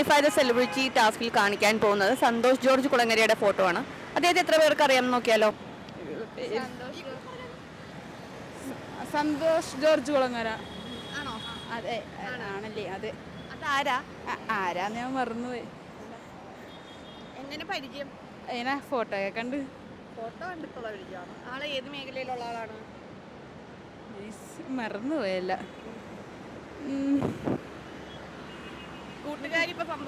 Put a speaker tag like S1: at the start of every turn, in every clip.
S1: Identify the celebrity ടാസ്കിൽ കാണിക്കാൻ പോകുന്നത് സന്തോഷ് ജോർജ് കുളങ്ങരയുടെ ഫോട്ടോ ആണ്. അദ്ദേഹത്തെ എത്ര പേർക്ക് അറിയാം നോക്കിയാലോ?
S2: സന്തോഷ് ജോർജ് കുളങ്ങര.
S1: ആണോ?
S2: അതെ ആണല്ലേ അത്.
S1: ആരാ
S2: ആരാ ആരാന്ന് ഞാൻ മറന്നുപോയി.
S1: എങ്ങനെ പരിചയം?
S2: എങ്ങനെ ഫോട്ടോ കണ്ട്.
S1: ഫോട്ടോ കണ്ടിട്ടുള്ള പരിചയമാണ് ആളെ ഏത് മേഖലയിലുള്ള ആളാണ്?
S2: മറന്നുപോയല്ല ഉം.
S1: കൂട്ടുകാരി ഇപ്പൊ സന്തോഷ് ജോർജ്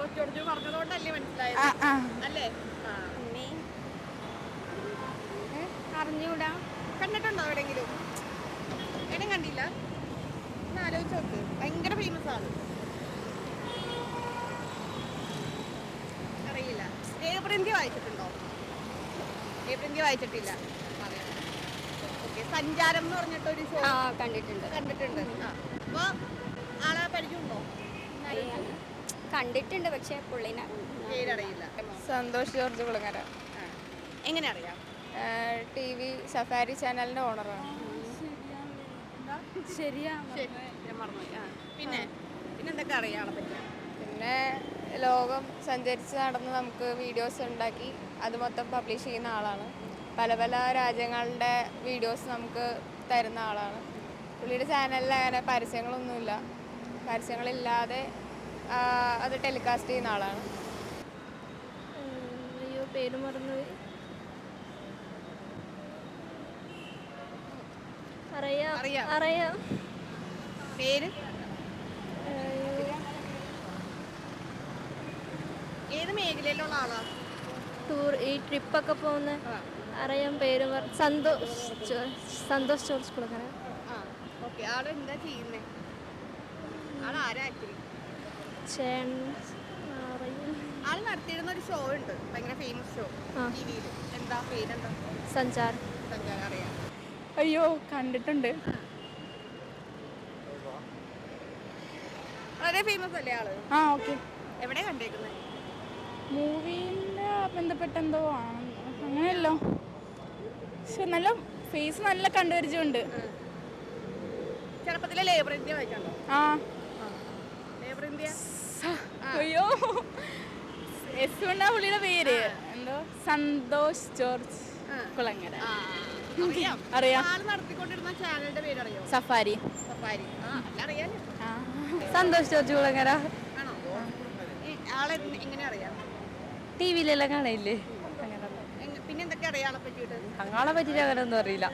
S1: പറഞ്ഞതുകൊണ്ടല്ലേ മനസ്സിലായത്
S2: ആ ആ
S1: അല്ലേ
S3: അറിഞ്ഞൂടാ.
S1: കണ്ടിട്ടുണ്ടോ എവിടെയെങ്കിലും? എവിടെയും കണ്ടില്ല. ആലോചിച്ച് നോക്ക്. ഭയങ്കര ഫേമസ് ആണ്. അറിയില്ല. ഏപ്രിന്ത്യ വായിച്ചിട്ടുണ്ടോ? ഏപ്രിന്ത്യ വായിച്ചിട്ടില്ല? ഓക്കെ സഞ്ചാരം എന്ന് പറഞ്ഞിട്ടൊരു ഷോ
S3: ആ കണ്ടിട്ടുണ്ട്.
S1: കണ്ടിട്ടുണ്ട്. ആ. അപ്പോൾ ആളെ പരിചയമുണ്ടോ?
S3: കണ്ടിട്ടുണ്ട് പക്ഷെ പുള്ളിനെ
S1: പേരറിയില്ല.
S2: സന്തോഷ് ജോർജ് കുളങ്ങര
S1: എങ്ങനെ അറിയാം?
S2: ടി വി സഫാരി ചാനലിന്റെ ഓണറാണ് ശരിയാ.
S1: പിന്നെ? പിന്നെ എന്തൊക്കെ പറ്റി?
S2: പിന്നെ ലോകം സഞ്ചരിച്ച് നടന്ന് നമുക്ക് വീഡിയോസ് ഉണ്ടാക്കി അത് മൊത്തം പബ്ലിഷ് ചെയ്യുന്ന ആളാണ്. പല പല രാജ്യങ്ങളുടെ വീഡിയോസ് നമുക്ക് തരുന്ന ആളാണ്. പുള്ളിയുടെ ചാനലിൽ അങ്ങനെ പരസ്യങ്ങളൊന്നുമില്ല. പരസ്യങ്ങളില്ലാതെ അത് ടെലികാസ്റ്റ് ചെയ്യുന്ന ആളാണ്.
S3: അയ്യോ പേര് മറന്നുപോയി. അറിയാം
S1: അറിയാം. പേര്? ഏത് മേഖലയിലുള്ള ആളാ?
S3: ടൂർ ഈ ട്രിപ്പൊക്കെ പോകുന്ന അറിയാം പേര് സന്തോഷ് സന്തോഷ് ജോർജ് കുളങ്ങര.
S1: ഓക്കെ. ആളെന്താ ചെയ്യുന്നേ? ആളാരാക്കി ആക്ച്വലി
S3: ചേൺ
S1: നടത്തിയിരുന്ന ഒരു ഷോ ഉണ്ട്. ഭയങ്കര ഫേമസ് ഷോ ടിവിയിൽ. എന്താ? പേരെന്താ?
S3: സഞ്ചാർ.
S1: സഞ്ചാർ അറിയാം.
S2: അയ്യോ കണ്ടിട്ടുണ്ട്.
S1: വളരെ ഫേമസ് അല്ലേ ആൾ?
S2: ആ ഓക്കെ.
S1: എവിടെ കണ്ടേക്കുന്നത്
S2: മൂവിന്റെ ബന്ധപ്പെട്ട എന്തോ ആണ് അങ്ങനെയല്ലോ. പക്ഷെ നല്ല ഫേസ് നല്ല കണ്ടുപരിചയമുണ്ട്
S1: ചെറുപ്പത്തിലെ ലേബർ ഇന്ത്യ വായിക്കണ്ടോ
S2: ആ.
S1: ഇന്ത്യ
S2: അയ്യോ. എസ് കൊണ്ടാ പുള്ളിയുടെ പേര്. എന്തോ? സന്തോഷ് ജോർജ് കുളങ്ങര.
S1: അറിയാം. നടത്തിക്കൊണ്ടിരുന്ന ചാനലിന്റെ പേര് അറിയോ
S2: സഫാരി.
S1: സഫാരി
S3: സന്തോഷ് ജോർജ് കുളങ്ങര.
S1: ആളെ എങ്ങനെ അറിയാം?
S3: ടി വിയിലെല്ലാം
S1: കാണയില്ലേ പിന്നെ എന്തൊക്കെ അറിയാം ആളെ പറ്റിയിട്ട്?
S3: ആളെ പറ്റിയിട്ട് അങ്ങനെ ഒന്നും അറിയില്ല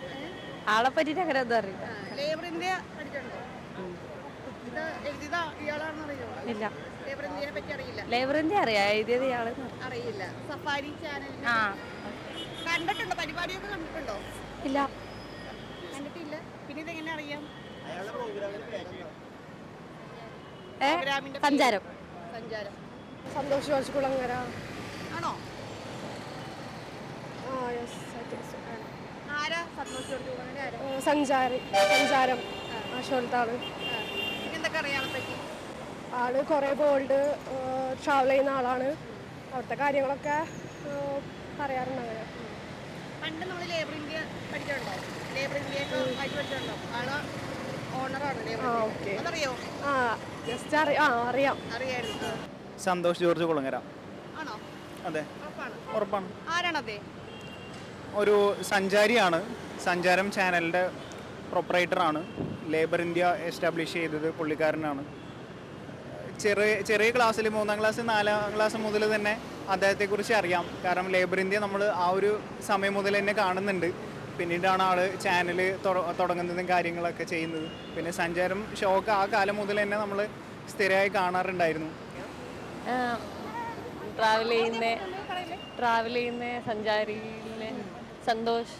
S3: ആളെ പറ്റിയിട്ട് അങ്ങനെ ഒന്നും അറിയില്ല
S1: പഠിച്ചിട്ടുണ്ടോ
S3: ഇല്ല.
S1: ലേബർ
S3: അറിയാം എഴുതിയത് ഇയാൾ.
S1: അറിയില്ല. സഫാരി ചാനൽ
S3: ആ.
S1: കണ്ടിട്ടുണ്ടോ? പരിപാടിയൊക്കെ കണ്ടിട്ടുണ്ടോ?
S3: ഇല്ല.
S1: കണ്ടിട്ടില്ല. പിന്നെ ഇതെങ്ങനെ അറിയാം?
S3: ഏ? സഞ്ചാരം.
S1: സഞ്ചാരം.
S2: സന്തോഷ് ജോർജ് കുളങ്ങര
S1: ആണോ
S2: സഞ്ചാരി. സഞ്ചാരം.
S1: എന്തൊക്കെ അറിയാം ആളെ പറ്റി
S2: ആൾ കുറേ ബോൾഡ് ട്രാവൽ ചെയ്യുന്ന ആളാണ്. അവിടുത്തെ കാര്യങ്ങളൊക്കെ പറയാറുണ്ട് അങ്ങനെ
S1: പണ്ട് നമ്മൾ ലേബർ ഇന്ത്യ പഠിച്ചിട്ടുണ്ടോ ലേബർ ഇന്ത്യ വായിച്ച് പഠിച്ചിട്ടുണ്ടോ ആൾ ഓണറാണ് ലേബർ ഇന്ത്യ
S2: ഓക്കേ.
S1: അതറിയോ
S2: ആ ജസ്റ്റ് അറിയാം ആ അറിയാം.
S4: സന്തോഷ് ജോർജ് കുളങ്ങര.
S1: ആണോ?
S4: അതെ.
S1: ഉറപ്പാണ്. ആരാണതേ
S4: ഒരു സഞ്ചാരിയാണ്. സഞ്ചാരം ചാനലിന്റെ പ്രൊപ്പറേറ്റർ പ്രൊപ്പറേറ്ററാണ് ലേബർ ഇന്ത്യ എസ്റ്റാബ്ലിഷ് ചെയ്തത് പുള്ളിക്കാരനാണ്. ചെറിയ ചെറിയ ക്ലാസ്സിൽ മൂന്നാം ക്ലാസ് നാലാം ക്ലാസ് മുതൽ തന്നെ അദ്ദേഹത്തെക്കുറിച്ച് അറിയാം. കാരണം ലേബർ ഇന്ത്യ നമ്മൾ ആ ഒരു സമയം മുതൽ തന്നെ കാണുന്നുണ്ട്. പിന്നീടാണ് ആൾ ചാനൽ തുടങ്ങുന്നതും കാര്യങ്ങളൊക്കെ ചെയ്യുന്നത്. പിന്നെ സഞ്ചാരം ഷോക്ക് ആ കാലം മുതൽ തന്നെ നമ്മൾ സ്ഥിരമായി കാണാറുണ്ടായിരുന്നു.
S3: ട്രാവൽ ചെയ്യുന്ന ട്രാവൽ ചെയ്യുന്ന സഞ്ചാരിയിലെ സന്തോഷ്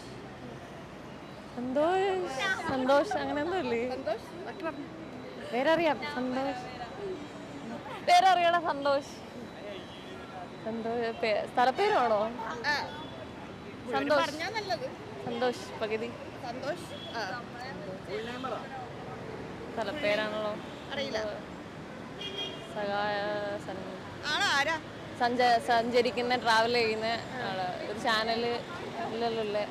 S3: സന്തോഷ് സന്തോഷ് അങ്ങനെ ഒന്നുമില്ലേ ഇല്ലേ? പേരറിയാം സന്തോഷ്. അറിയണ സന്തോഷ്. സന്തോഷ്. സ്ഥലപ്പേരാണോ സന്തോഷ് സന്തോഷ് പകുതി.
S1: സന്തോഷ് ആ.
S3: സ്ഥലപ്പേരാണല്ലോ.
S1: അറിയില്ല.
S3: സഹായ സഞ്ചരിക്കുന്ന ട്രാവൽ ചെയ്യുന്ന ഒരു ചാനൽ ഇല്ലല്ലോ